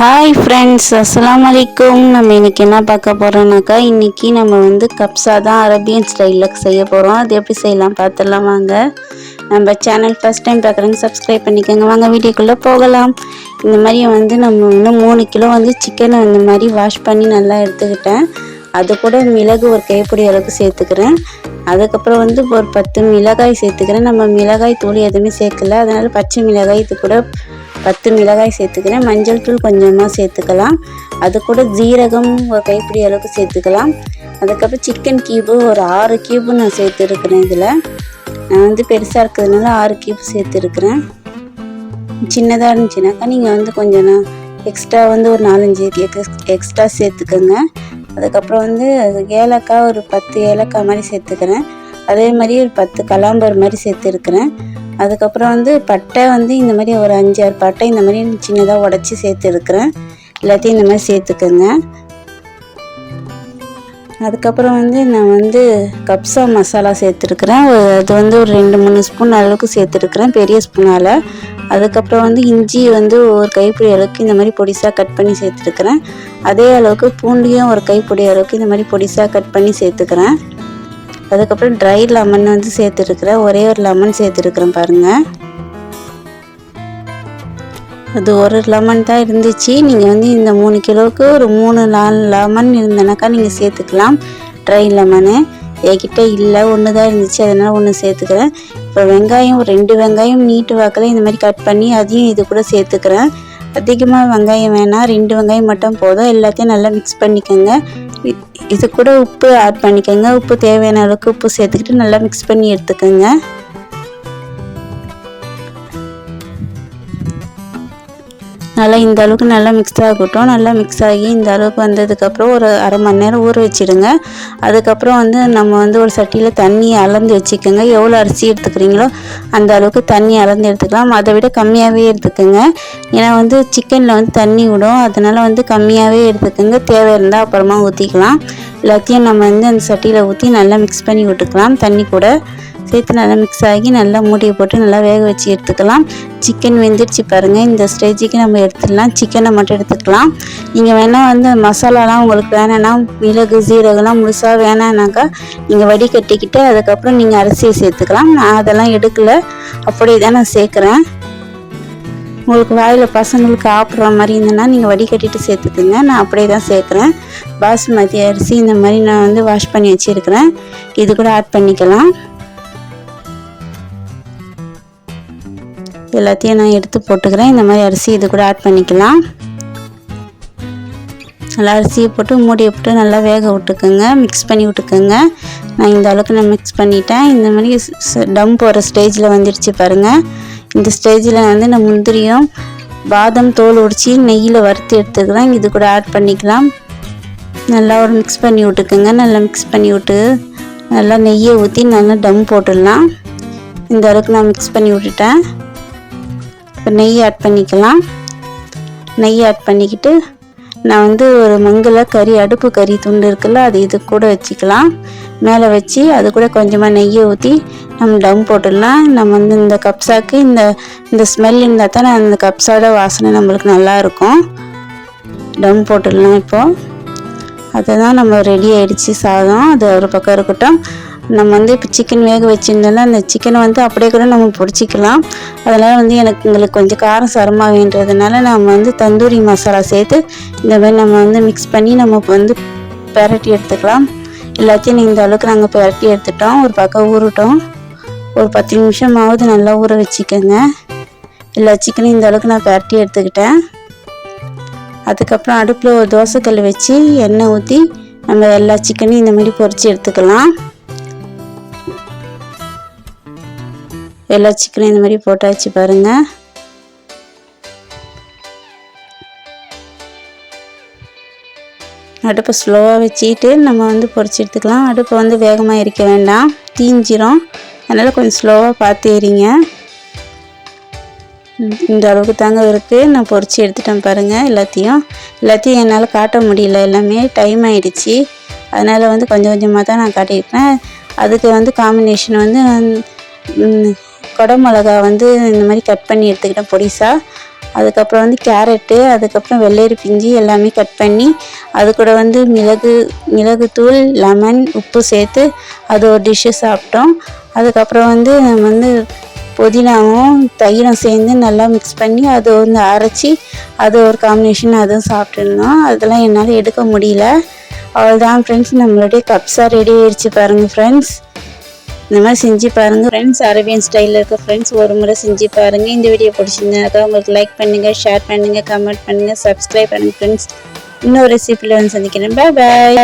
Hi friends அஸ்லாம் அலைக்கும் நம்ம இன்னைக்கு என்ன பார்க்க போகிறோம்னாக்கா இன்னைக்கு நம்ம வந்து கப்ஸா தான் அரபியன் ஸ்டைலில் செய்ய போகிறோம் அது எப்படி செய்யலாம் பார்த்துடலாம் வாங்க. நம்ம சேனல் ஃபஸ்ட் டைம் பார்க்குறவங்க சப்ஸ்கிரைப் பண்ணிக்கோங்க. வாங்க வீடியோக்குள்ளே போகலாம். இந்த மாதிரி வந்து நம்ம வந்து மூணு கிலோ வந்து சிக்கனை இந்த மாதிரி வாஷ் பண்ணி நல்லா எடுத்துக்கிட்டேன். அது கூட மிளகு ஒரு கைப்பிடி அளவுக்கு சேர்த்துக்கிறேன். அதுக்கப்புறம் வந்து ஒரு பத்து மிளகாய் சேர்த்துக்கிறேன். நம்ம மிளகாய் தூள் எதுவுமே சேர்க்கல. அதனால் பச்சை மிளகாய் இது கூட பத்து மிளகாய் சேர்த்துக்கிறேன். மஞ்சள் தூள் கொஞ்சமாக சேர்த்துக்கலாம். அது கூட ஜீரகம் ஒரு கைப்பிடி அளவுக்கு சேர்த்துக்கலாம். அதுக்கப்புறம் சிக்கன் கியூபு ஒரு ஆறு கியூபு நான் சேர்த்துருக்குறேன் இதில். நான் வந்து பெருசாக இருக்கிறதுனால ஆறு கியூப் சேர்த்துருக்குறேன். சின்னதாக இருந்துச்சுனாக்கா நீங்கள் வந்து கொஞ்சம் நான் எக்ஸ்ட்ரா வந்து ஒரு நாலஞ்சு எக்ஸ் எக்ஸ்ட்ரா சேர்த்துக்கோங்க. அதுக்கப்புறம் வந்து ஏலக்காய் ஒரு பத்து ஏலக்காய் மாதிரி சேர்த்துக்கிறேன். அதே மாதிரி ஒரு பத்து கலாம்பர் மாதிரி சேர்த்துருக்குறேன். அதுக்கப்புறம் வந்து பட்டை வந்து இந்த மாதிரி ஒரு அஞ்சு ஆறு பட்டை இந்த மாதிரி சின்னதாக உடச்சி சேர்த்துருக்குறேன். எல்லாத்தையும் இந்த மாதிரி சேர்த்துக்கோங்க. அதுக்கப்புறம் வந்து நான் வந்து கப்சா மசாலா சேர்த்துருக்குறேன். அது வந்து ஒரு ரெண்டு மூணு ஸ்பூன் அளவுக்கு சேர்த்துருக்குறேன் பெரிய ஸ்பூனால் அதுக்கப்புறம் வந்து இஞ்சி வந்து ஒரு கைப்பிடி அளவுக்கு இந்த மாதிரி பொடிசாக கட் பண்ணி சேர்த்துருக்குறேன். அதே அளவுக்கு பூண்டையும் ஒரு கைப்பிடி அளவுக்கு இந்த மாதிரி பொடிசாக கட் பண்ணி சேர்த்துக்கிறேன். அதுக்கப்புறம் ட்ரை லெமன் வந்து சேர்த்துருக்குறேன் ஒரே ஒரு லெமன் சேர்த்துருக்குறேன் பாருங்கள் அது ஒரு லெமன் தான் இருந்துச்சு. நீங்கள் வந்து இந்த மூணு கிலோவுக்கு ஒரு மூணு நாலு லெமன் இருந்தனாக்கா நீங்கள் சேர்த்துக்கலாம். ட்ரை லெமனு என்கிட்ட இல்லை ஒன்று தான் இருந்துச்சு. அதனால் ஒன்று சேர்த்துக்கிறேன். இப்போ வெங்காயம் ஒரு ரெண்டு வெங்காயம் நீட்டு வாக்கில் இந்த மாதிரி கட் பண்ணி அதையும் இது கூட சேர்த்துக்கிறேன். அதிகமாக வெங்காயம் வேணாம் ரெண்டு வெங்காயம் மட்டும் போதும். எல்லாத்தையும் நல்லா மிக்ஸ் பண்ணிக்கோங்க. இது கூட உப்பு ஆட் பண்ணிக்கோங்க. உப்பு தேவையான அளவுக்கு உப்பு சேர்த்துக்கிட்டு நல்லா மிக்ஸ் பண்ணி எடுத்துக்கோங்க. நல்லா இந்த அளவுக்கு நல்லா மிக்ஸ் ஆகட்டும். நல்லா மிக்ஸ் ஆகி இந்த அளவுக்கு வந்ததுக்கப்புறம் ஒரு அரை மணி நேரம் ஊற வச்சிடுங்க. அதுக்கப்புறம் வந்து நம்ம வந்து ஒரு சட்டியில் தண்ணி அளந்து வச்சுக்கோங்க. எவ்வளோ அரிசி எடுத்துக்கிறீங்களோ அந்த அளவுக்கு தண்ணி அளந்து எடுத்துக்கலாம். அதை விட கம்மியாகவே எடுத்துக்கோங்க. ஏன்னா வந்து சிக்கனில் வந்து தண்ணி விடும். அதனால் வந்து கம்மியாகவே எடுத்துக்கோங்க. தேவை இருந்தால் அப்புறமா ஊற்றிக்கலாம் எல்லாத்தையும் நம்ம வந்து அந்த சட்டியில் ஊற்றி நல்லா மிக்ஸ் பண்ணி விட்டுக்கலாம். தண்ணி கூட. சேர்த்து நல்லா மிக்ஸ் ஆகி நல்லா மூடியை போட்டு நல்லா வேக வச்சு எடுத்துக்கலாம். சிக்கன் வெந்துடுச்சு பாருங்கள் இந்த ஸ்டேஜுக்கு நம்ம எடுத்துடலாம். சிக்கனை மட்டும் எடுத்துக்கலாம். நீங்கள் வேணால் வந்து மசாலாலாம் உங்களுக்கு வேணான்னா மிளகு சீரகம்லாம் முழுசாக வேணான்னாக்கா நீங்கள் வடிகட்டிக்கிட்டு அதுக்கப்புறம் நீங்கள் அரிசியை சேர்த்துக்கலாம். நான் அதெல்லாம் எடுக்கலை. அப்படியே தான் நான் சேர்க்குறேன். உங்களுக்கு வாயில் பசங்களுக்கு சாப்பிட்ற மாதிரி இருந்ததுன்னா நீங்கள் வடிகட்டிட்டு சேர்த்துக்குங்க. நான் அப்படியே தான் சேர்க்குறேன். பாஸ்மதி அரிசி இந்த மாதிரி நான் வந்து வாஷ் பண்ணி வச்சுருக்கிறேன். இது கூட ஆட் பண்ணிக்கலாம். எல்லாத்தையும் நான் எடுத்து போட்டுக்கிறேன். இந்த மாதிரி அரிசி இது கூட ஆட் பண்ணிக்கலாம். நல்லா அரிசியை போட்டு மூடியை போட்டு நல்லா வேக விட்டுக்கோங்க. மிக்ஸ் பண்ணி விட்டுக்கோங்க. நான் இந்த அளவுக்கு நான் மிக்ஸ் பண்ணிட்டேன். இந்த மாதிரி டம் போகிற ஸ்டேஜில் வந்துடுச்சு பாருங்கள் இந்த ஸ்டேஜில் வந்து நான் முந்திரியும் பாதம் தோல் உடிச்சி நெய்யில் வறுத்து எடுத்துக்கிறேன். இது கூட ஆட் பண்ணிக்கலாம். நல்லா ஒரு மிக்ஸ் பண்ணி விட்டுக்கோங்க. நல்லா மிக்ஸ் பண்ணி விட்டு நல்லா நெய்யை ஊற்றி நல்லா டம் போட்டுடலாம். இந்த அளவுக்கு நான் மிக்ஸ் பண்ணி விட்டுட்டேன். இப்போ நெய் ஆட் பண்ணிக்கலாம். நெய் ஆட் பண்ணிக்கிட்டு நான் வந்து ஒரு மங்கில் கறி அடுப்பு கறி துண்டு இருக்குல்ல அது இது கூட வச்சுக்கலாம். மேலே வச்சு அது கூட கொஞ்சமாக நெய்யை ஊற்றி நம்ம டம் போட்டுடலாம். நம்ம வந்து இந்த கப்ஸாக்கு இந்த இந்த ஸ்மெல் இருந்தால் தான் அந்த கப்ஸோட வாசனை நம்மளுக்கு நல்லா இருக்கும். டம் போட்டுடலாம் இப்போது அதுதான் நம்ம ரெடி ஆயிடுச்சு சாதம். அது ஒரு பக்கம் இருக்கட்டும். நம்ம வந்து இப்போ சிக்கன் வேக வச்சுருந்தோம்னா அந்த சிக்கனை வந்து அப்படியே கூட நம்ம பொடிச்சிக்கலாம் அதனால் வந்து எனக்கு எங்களுக்கு கொஞ்சம் காரம் சரமாக வேண்டதுனால நம்ம வந்து தந்தூரி மசாலா சேர்த்து இந்த மாதிரி நம்ம வந்து மிக்ஸ் பண்ணி நம்ம வந்து பெரட்டி எடுத்துக்கலாம். எல்லாத்தையும் இந்த அளவுக்கு நாங்கள் பெரட்டி எடுத்துட்டோம். ஒரு பக்கம் ஊறட்டும். ஒரு பத்து நிமிஷமாவது நல்லா ஊற வச்சுக்கோங்க. எல்லா சிக்கனையும் இந்த அளவுக்கு நான் பெரட்டி எடுத்துக்கிட்டேன். அதுக்கப்புறம் அடுப்பில் ஒரு தோசைக்கல் வச்சு எண்ணெய் ஊற்றி நம்ம எல்லா சிக்கனையும் இந்த மாதிரி பொறிச்சு எடுத்துக்கலாம். எல்லா சிக்கனையும் இந்த மாதிரி போட்டாச்சு பாருங்கள் அடுப்பை ஸ்லோவாக வச்சுக்கிட்டு நம்ம வந்து பொரிச்சு எடுத்துக்கலாம். அடுப்பை வந்து வேகமாக எரிக்க வேண்டாம். தீஞ்சிரும். அதனால் கொஞ்சம் ஸ்லோவாக பார்த்து எரிங்க. இந்த அளவுக்கு தாங்க இருக்குது நான் பொறிச்சு எடுத்துட்டேன் பாருங்கள் எல்லாத்தையும். எல்லாத்தையும் என்னால் காட்ட முடியல. எல்லாமே டைம் ஆகிடுச்சி அதனால் வந்து கொஞ்சம் கொஞ்சமாக தான் நான் காட்டியிருப்பேன். அதுக்கு வந்து காம்பினேஷன் வந்து குடமிளகா வந்து இந்த மாதிரி கட் பண்ணி எடுத்துக்கிட்டேன் பொடிசாக அதுக்கப்புறம் வந்து கேரட்டு அதுக்கப்புறம் வெள்ளரி பிஞ்சு எல்லாமே கட் பண்ணி அது கூட வந்து மிளகு மிளகுத்தூள் லெமன் உப்பு சேர்த்து அது ஒரு டிஷ்ஷு சாப்பிட்டோம். அதுக்கப்புறம் வந்து நம்ம வந்து புதினாவும் தயிரும் சேர்ந்து நல்லா மிக்ஸ் பண்ணி அதை வந்து அரைச்சி அது ஒரு காம்பினேஷன் அதுவும் சாப்பிட்டுருந்தோம் அதெல்லாம் என்னால் எடுக்க முடியல. அவ்வளோதான் ஃப்ரெண்ட்ஸ் நம்மளுடைய கப்ஸாக ரெடி ஆயிடுச்சு பாருங்கள் ஃப்ரெண்ட்ஸ் இந்த மாதிரி செஞ்சு பாருங்கள் ஃப்ரெண்ட்ஸ் அரேபியன் ஸ்டைலில் இருக்க ஃப்ரெண்ட்ஸ் ஒரு முறை செஞ்சு பாருங்கள் இந்த வீடியோ பிடிச்சிருந்தாக்கா உங்களுக்கு லைக் பண்ணுங்கள் ஷேர் பண்ணுங்கள் கமெண்ட் பண்ணுங்கள் சப்ஸ்கிரைப் பண்ணுங்கள் ஃப்ரெண்ட்ஸ் இன்னொரு ரெசிபியில் வந்து சந்திக்கிறேன். பாய் பாய்